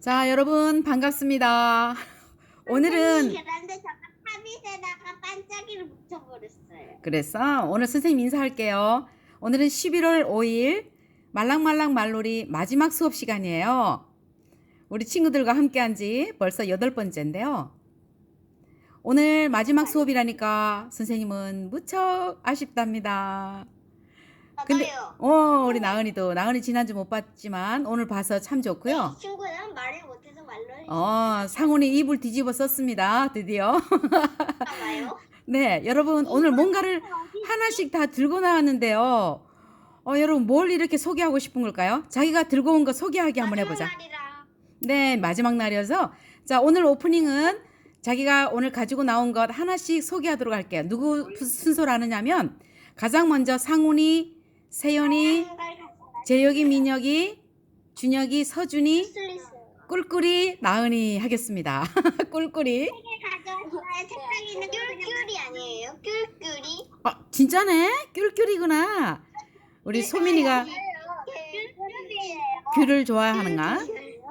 자, 여러분 반갑습니다. 오늘은 그런데 제가 타빗에다가 반짝이를 묻혀버렸어요. 그래서 오늘 선생님 인사할게요. 오늘은 11월 5일 말랑말랑 말놀이 마지막 수업 시간이에요. 우리 친구들과 함께한 지 벌써 여덟 번째인데요. 오늘 마지막 수업이라니까 선생님은 무척 아쉽답니다. 근데 저도요. 어, 우리 나은이도 나은이 지난주 못 봤지만 오늘 봐서 참 좋고요. 이 친구는 말을 못해서 말로 어, 상훈이 입을 뒤집어 썼습니다. 드디어. 네, 여러분 오늘 뭔가를 하나씩 다 들고 나왔는데요. 어, 여러분 뭘 이렇게 소개하고 싶은 걸까요? 자기가 들고 온 거 소개하기 한번 해보자. 네, 마지막 날이어서 자 오늘 오프닝은 자기가 오늘 가지고 나온 것 하나씩 소개하도록 할게요. 누구 순서로 하느냐면 가장 먼저 상훈이, 세연이, 재혁이, 민혁이, 준혁이, 서준이. 꿀꿀이, 나은이 하겠습니다. 꿀꿀이. 가져왔어요. 책상에 있는 귤귤이 아니에요? 귤귤이? 아, 진짜네? 귤귤이구나. 우리 소민이가. 귤을 좋아하는가?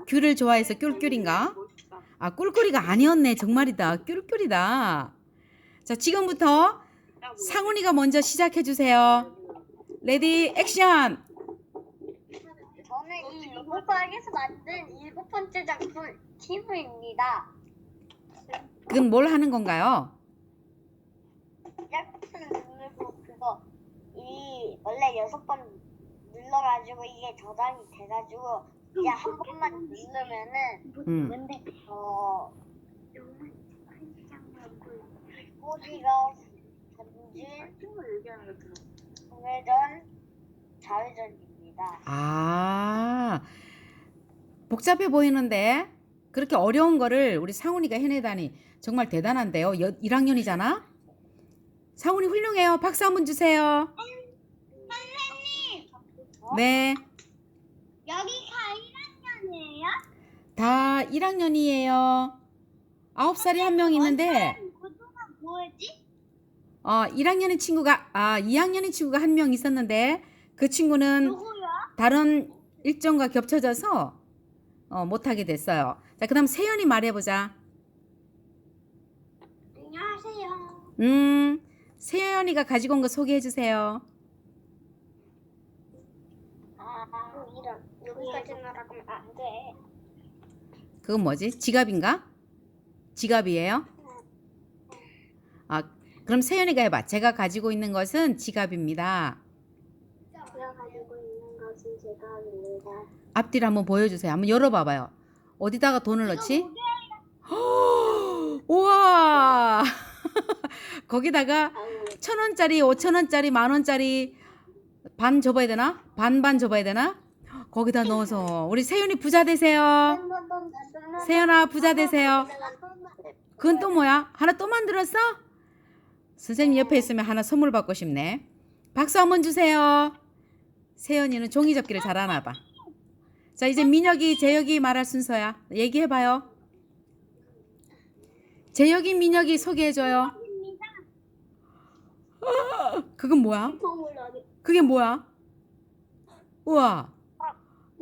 귤을 좋아해서 꿀꿀인가? 아, 꿀꿀이가 아니었네. 정말이다. 꿀꿀이다. 자, 지금부터 상훈이가 먼저 시작해 주세요. 레디 액션. 저는 이 리모파에서 만든 일곱 번째 작품 티브입니다. 그건 뭘 하는 건가요? 짝퉁 누르고 그거 이 원래 여섯 번 눌러가지고 이게 저장이 돼가지고 이제 한 번만 누르면은 음. 어 꼬지가 던진 공회전 자회전입니다. 아. 복잡해 보이는데 그렇게 어려운 거를 우리 상훈이가 해내다니 정말 대단한데요. 여, 1학년이잖아. 상훈이 훌륭해요. 박수 한번 주세요. 선생님 네. 여기가 1학년이에요? 다 1학년이에요. 9살이 한 명 있는데 그동안 뭐였지? 어, 1학년의 친구가 아, 2학년의 친구가 한 명 있었는데 그 친구는 누구요? 다른 일정과 겹쳐져서 어, 못하게 됐어요. 자, 그다음 세연이 말해보자. 안녕하세요. 음, 세연이가 가지고 온 거 소개해 주세요. 아 이런 여기까지 날아가면 안 돼. 그건 뭐지? 지갑인가? 지갑이에요? 아, 그럼 세연이가 해봐. 제가 가지고 있는 것은 지갑입니다. 제가 가지고 있는 것은 제가입니다. 앞뒤를 한번 보여주세요. 한번 열어봐봐요. 어디다가 돈을 넣지? 우와! 거기다가 천 원짜리, 오천 원짜리, 만 원짜리 반 접어야 되나? 반반 접어야 되나? 거기다 넣어서 우리 세연이 부자 되세요. 세연아 부자 되세요. 그건 또 뭐야? 하나 또 만들었어? 선생님 옆에 있으면 하나 선물 받고 싶네. 박수 한번 주세요. 세연이는 종이 접기를 잘하나 봐. 자 이제 민혁이, 재혁이 말할 순서야. 얘기해봐요. 재혁이, 민혁이 소개해줘요. 그건 뭐야? 그게 뭐야? 우와.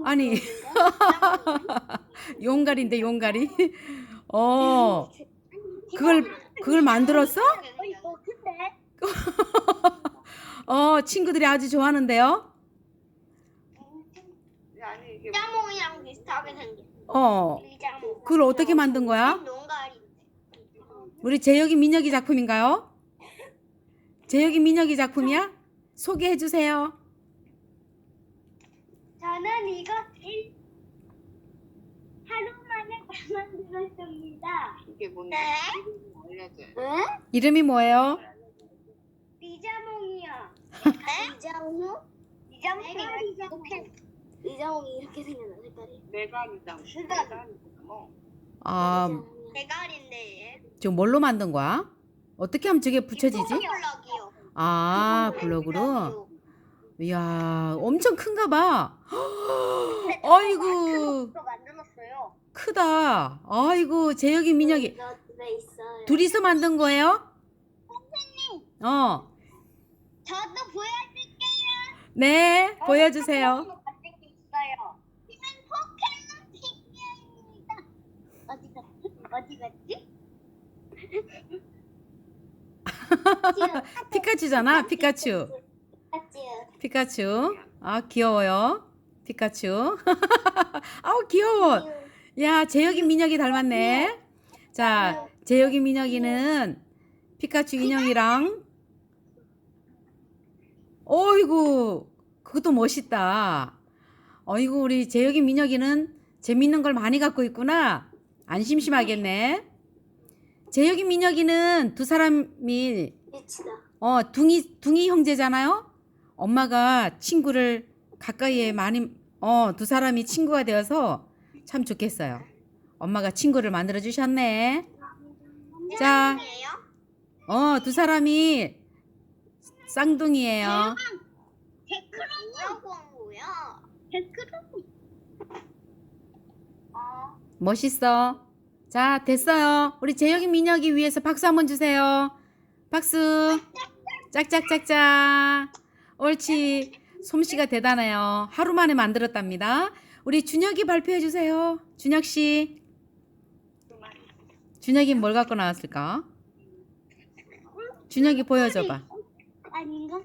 아니 용가리인데 용가리. 어 그걸 그걸 만들었어? 근데 어 친구들이 아주 좋아하는데요. 짜몽이랑 비슷하게 생긴. 어. 그걸 어떻게 만든 거야? 농가리. 우리 재혁이 민혁이 작품인가요? 재혁이 민혁이 작품이야? 소개해 주세요. 저는 이거 일 하루 만에 다 만들었습니다. 이게 뭔지 네? 알려줘요. 이름이 뭐예요? 리자몽이요. 리자몽? 리자몽이 이렇게 리자몽이 이렇게 생겼나 색깔이? 메가리장. 그러니까. 메가리장. 아 대가리인데. 지금 뭘로 만든 거야? 어떻게 하면 저게 붙여지지? 블럭이요. 아 블록으로. 이야 엄청 큰가 봐. 아이고 또 만들었어요. 크다. 아이고 재혁이 민혁이 이거 집에 있어요. 둘이서 만든 거예요? 어. 저도 보여줄게요. 네, 보여주세요. 만들 게 있어요. 이건 포켓몬 피규어입니다. 어디 갔지? 어디 갔지? 피카츄잖아, 피카츄. 피카츄. 피카츄. 아, 귀여워요. 피카츄. 아우, 귀여워. 야, 재혁이 민혁이 닮았네. 자, 재혁이 민혁이는 피카츄 인형이랑 어이구, 그것도 멋있다. 어이구, 우리 재혁이 민혁이는 재밌는 걸 많이 갖고 있구나. 안 심심하겠네. 재혁이 민혁이는 두 사람이 미치다. 어, 둥이, 둥이 형제잖아요? 엄마가 친구를 가까이에 많이, 어, 두 사람이 친구가 되어서 참 좋겠어요. 엄마가 친구를 만들어 주셨네. 자, 어, 두 사람이 쌍둥이에요. 거야? 댓글은 아, 멋있어. 자, 됐어요. 우리 재혁이 민혁이 위해서 박수 한번 주세요. 박수. 짝짝짝짝. 옳지. 솜씨가 대단해요. 하루 만에 만들었답니다. 우리 준혁이 발표해 주세요. 준혁 씨. 준혁이 뭘 갖고 나왔을까? 준혁이 보여줘 봐. 아닌가?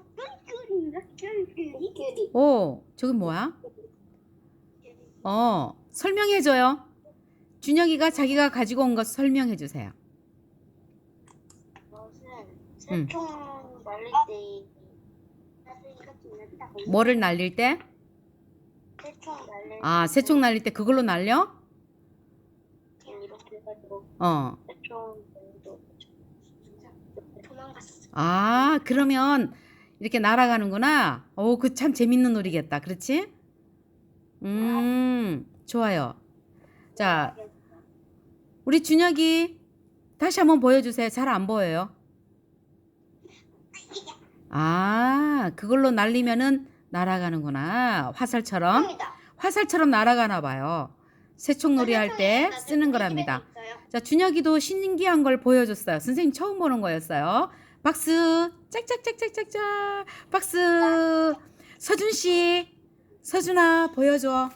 꿀꿀인가? 꿀꿀이? 꿀이. 오, 저기 뭐야? 어, 설명해줘요. 준혁이가 자기가 가지고 온 것 설명해 주세요. 무슨 날릴 때 뭐를 날릴 때? 날릴 아, 새총 날릴 때 그걸로 날려? 때 이렇게 해가지고 어. 도망갔어. 아, 그러면 이렇게 날아가는구나. 오, 그 참 재밌는 놀이겠다. 그렇지? 음, 좋아요. 자, 우리 준혁이 다시 한번 보여주세요. 잘 안 보여요. 아, 그걸로 날리면은 날아가는구나. 화살처럼. 화살처럼 날아가나 봐요. 새총놀이 할 때 쓰는 거랍니다. 자, 준혁이도 신기한 걸 보여줬어요. 선생님 처음 보는 거였어요. 박수. 짝짝짝짝짝짝. 박수. 서준 씨. 서준아, 보여줘.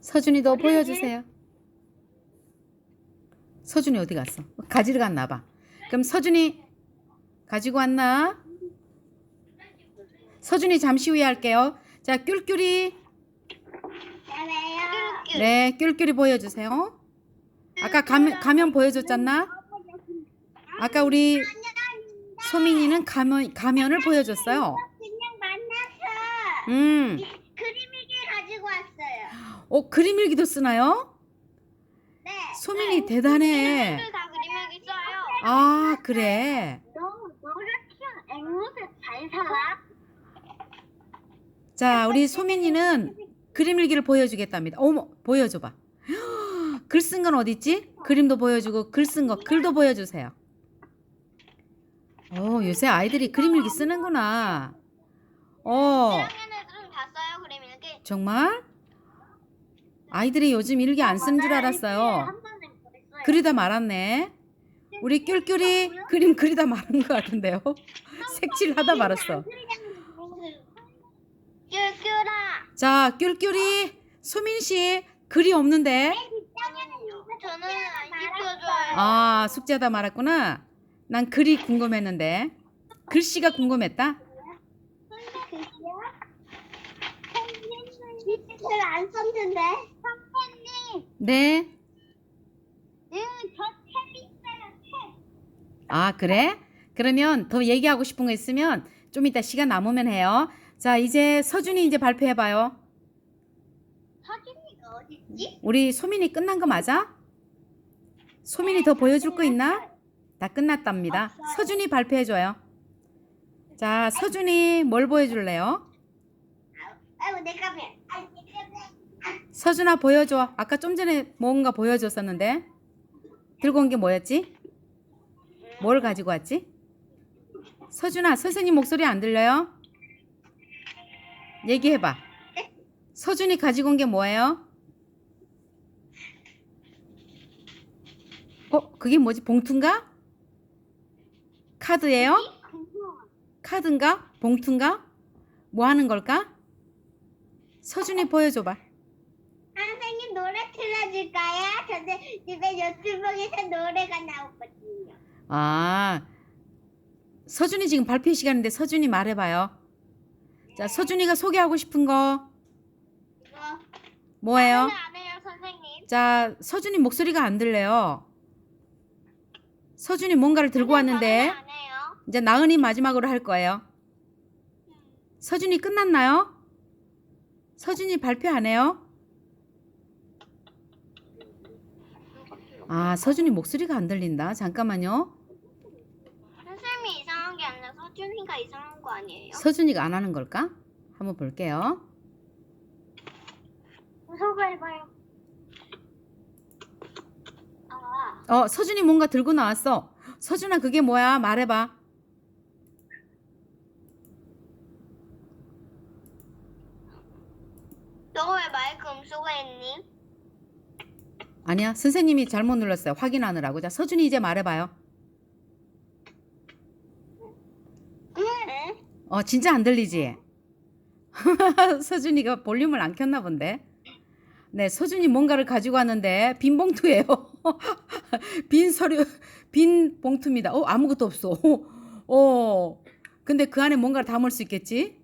서준이 너 보여주세요. 서준이 어디 갔어? 가지러 갔나 봐. 그럼 서준이 가지고 왔나? 서준이 잠시 후에 할게요. 자, 뀨뀨이. 네, 뀨뀨이 보여주세요. 아까 가면, 가면 보여줬잖아? 아까 우리 소민이는 가면, 가면을 보여줬어요. 그냥 만나서 음, 그림일기 가지고 왔어요. 어, 그림 일기도 쓰나요? 네. 소민이 대단해. 다 그림일기 써요. 아, 그래. 너 너를 키운 앵무새 잘 살아? 자, 우리 소민이는 그림 일기를 보여주겠답니다. 어머, 보여줘봐. 글 쓴 건 어딨지? 그림도 보여주고 글 쓴 거, 글도 보여주세요. 어, 요새 아이들이 그림 일기 쓰는구나. 어, 1학년 애들은 다 써요 그림 일기. 정말? 아이들이 요즘 일기 안 쓰는 줄 알았어요. 그리다 말았네. 우리 뀨뀨이 그림 그리다 말은 것 같은데요. 색칠하다 말았어. 뀨뀨라. 자, 뀨뀨이 소민 씨 글이 없는데. 저는 안 시켜줘요. 아, 숙제하다 말았구나. 난 글이 궁금했는데. 글씨가 궁금했다. 선생님 안 썼는데. 선생님, 네. 응, 저책 있어요, 책. 아, 그래? 그러면 더 얘기하고 싶은 거 있으면 좀 이따 시간 남으면 해요. 자, 이제 서준이 이제 발표해 봐요. 있지? 우리 소민이 끝난 거 맞아? 소민이 더 보여줄 거 있나? 다 끝났답니다. 서준이 발표해 줘요. 자, 서준이 뭘 보여줄래요? 서준아 보여줘. 아까 좀 전에 뭔가 보여줬었는데 들고 온 게 뭐였지? 뭘 가지고 왔지? 서준아 선생님 목소리 안 들려요? 얘기해봐. 서준이 가지고 온 게 뭐예요? 어 그게 뭐지? 봉투인가? 카드예요? 카드인가? 봉투인가? 뭐 하는 걸까? 서준이 보여줘봐. 선생님 들려줄까요? 저는 집에 유튜브에서 노래가 나오거든요. 아, 서준이 지금 발표 시간인데 서준이 말해봐요. 자, 서준이가 소개하고 싶은 거 이거 뭐예요? 안 해요, 선생님. 자, 서준이 목소리가 안 들려요. 서준이 뭔가를 들고 왔는데 안 해요. 이제 나은이 마지막으로 할 거예요. 서준이 끝났나요? 서준이 발표 안 해요? 아, 서준이 목소리가 안 들린다. 잠깐만요. 선생님이 이상한 게 아니라 서준이가 이상한 거 아니에요? 서준이가 안 하는 걸까? 한번 볼게요. 무서워 해봐요. 아, 어, 서준이 뭔가 들고 나왔어. 서준아, 그게 뭐야? 말해봐. 너 왜 마이크 음소거 했니? 아니야, 선생님이 잘못 눌렀어요. 확인하느라고. 자, 서준이 이제 말해봐요. 응. 어, 진짜 안 들리지? 서준이가 볼륨을 안 켰나 본데. 네, 서준이 뭔가를 가지고 왔는데 빈 봉투예요. 빈 서류, 빈 봉투입니다. 어, 아무것도 없어. 어, 근데 그 안에 뭔가를 담을 수 있겠지?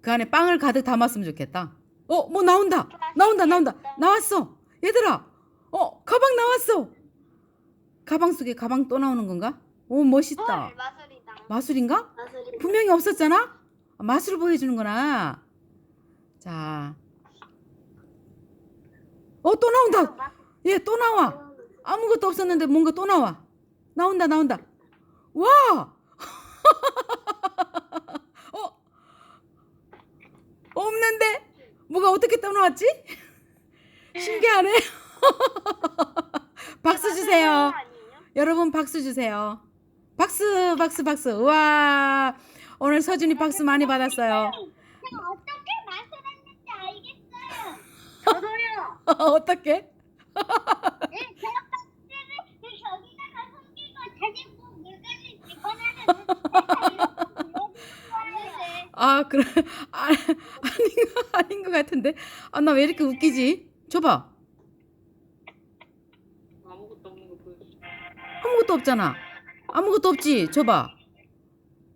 그 안에 빵을 가득 담았으면 좋겠다. 어, 뭐 나온다. 나온다, 나온다. 나왔어. 얘들아. 어, 가방 나왔어. 가방 속에 가방 또 나오는 건가? 오, 멋있다. 헐, 마술이다. 마술인가? 마술이. 분명히 없었잖아? 아, 맛을 보여주는구나. 자. 어, 또 나온다. 얘또 나와. 아무것도 없었는데 뭔가 또 나와. 나온다, 나온다. 와! 어? 없는데? 뭐가 어떻게 또 나왔지? 신기하네. 박수 주세요. 여러분 박수 주세요. 박수, 박수, 박수. 우와. 오늘 서준이 박수 많이 받았어요. 제가 어떻게 마술했는지 알겠어요. 저도요. 어떻게? 아, 그래. 아, 아닌 거 아닌 것 같은데. 아, 나 왜 이렇게 웃기지? 줘봐. 아무것도 없는 거 보여줘. 아무것도 없잖아. 아무것도 없지? 줘봐.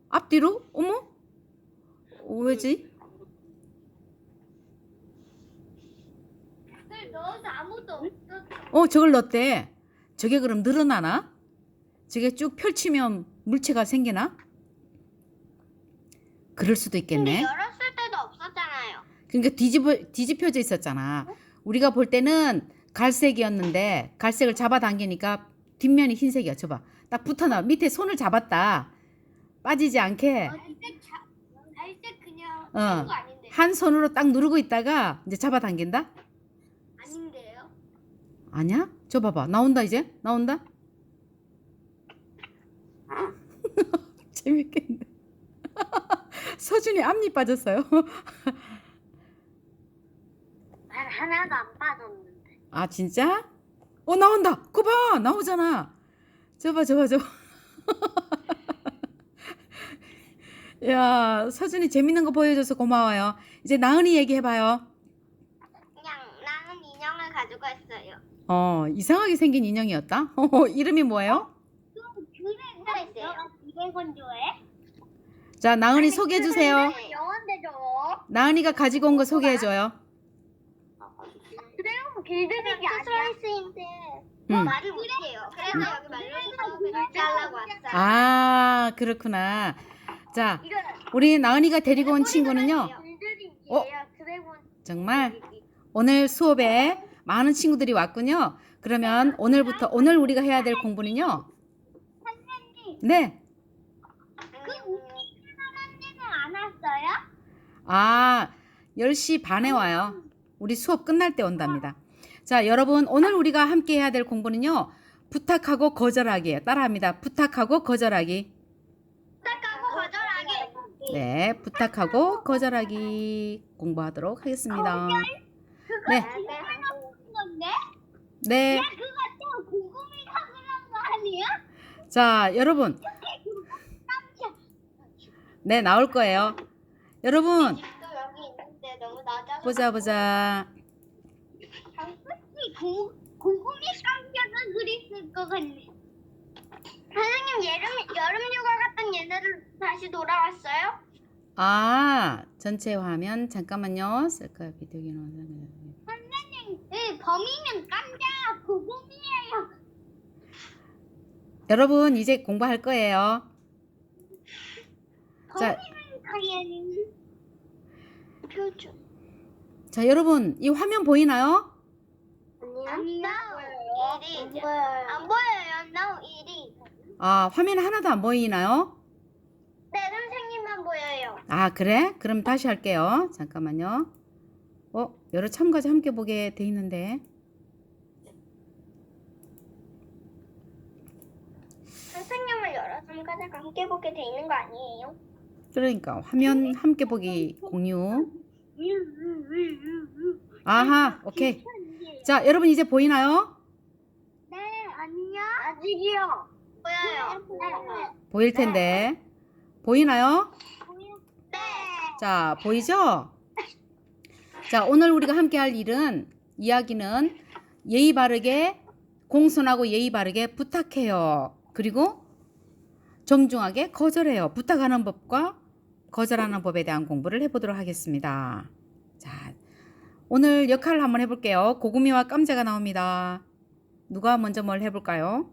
앞뒤로? 어머? 어, 왜지? 을 넣어서 아무도 없 어. 어, 저걸 넣었대. 저게 그럼 늘어나나? 저게 쭉 펼치면 물체가 생기나? 그럴 수도 있겠네. 열었을 때도 없었잖아요. 그러니까 뒤집어 뒤집혀져 있었잖아. 우리가 볼 때는 갈색이었는데 갈색을 잡아당기니까 뒷면이 흰색이야. 줘봐. 딱 붙어나. 밑에 손을 잡았다. 빠지지 않게 이때 갈때 그냥 어. 하는 거 아닌데. 한 손으로 딱 누르고 있다가 이제 잡아당긴다. 아니야? 저 봐봐. 나온다 이제. 나온다. 재밌겠네. 서준이 앞니 빠졌어요. 난 하나도 안 빠졌는데. 아 진짜? 어 나온다. 그거 봐 나오잖아. 저봐 저봐 저봐. 야 서준이 재밌는 거 보여줘서 고마워요. 이제 나은이 얘기해봐요. 그냥 나는 인형을 가지고 왔 어 이상하게 생긴 인형이었다. 어, 이름이 뭐예요? 200원 좋아해? 자 나은이 소개해주세요. 영원데. 나은이가 가지고 온 거 소개해줘요. 그래요? 길들이기 아니야? 스라이스인데. 응. 말을 못해요. 그래서 여기 말려서 그렇게 하려고 왔어요. 아 그렇구나. 자 우리 나은이가 데리고 온 친구는요. 길들이기예요. 어? 드래곤. 정말 오늘 수업에 많은 친구들이 왔군요. 그러면 오늘부터 오늘 우리가 해야 될 공부는요. 네. 그안 왔어요? 아, 10시 반에 와요. 우리 수업 끝날 때 온답니다. 자, 여러분, 오늘 우리가 함께 해야 될 공부는요. 부탁하고 거절하기예요. 따라합니다. 부탁하고 거절하기. 부탁하고 거절하기. 네, 부탁하고 거절하기 공부하도록 하겠습니다. 네. 네. 그거 좀 궁금해서 그런 거 아니야? 자, 여러분. 네, 나올 거예요. 여러분, 집도 여기 있는데 너무 낮아서 보자 보자. 고, 고구미 깜짝을 그렸을 것 같네요. 선생님 여름 여름 휴가 갔던 얘네들 다시 돌아왔어요? 아, 전체 화면 잠깐만요. 셀카 비디오 기능. 범인은 깜짝 고구미예요. 여러분 이제 공부할 거예요. 자, 범인은 당연히 표정. 자 여러분 이 화면 보이나요? 아니요. 안 보여요. 안 보여요. No, 일이. 아, 화면 하나도 안 보이나요? 네, 선생님만 보여요. 아, 그래? 그럼 다시 할게요. 잠깐만요. 어, 여러 참가자 함께 보게 돼 있는데. 선생님을 여러 참가자가 함께 보게 돼 있는 거 아니에요? 그러니까 화면 함께 보기 공유. 아하, 오케이. 자, 여러분 이제 보이나요? 네, 아니요. 아직이요. 보여요. 보일 텐데. 보이나요? 네. 자, 보이죠? 자, 오늘 우리가 함께 할 일은 이야기는 예의 바르게 공손하고 예의 바르게 부탁해요. 그리고 정중하게 거절해요. 부탁하는 법과 거절하는 법에 대한 공부를 해보도록 하겠습니다. 자, 오늘 역할을 한번 해볼게요. 고구미와 깜자가 나옵니다. 누가 먼저 뭘 해볼까요?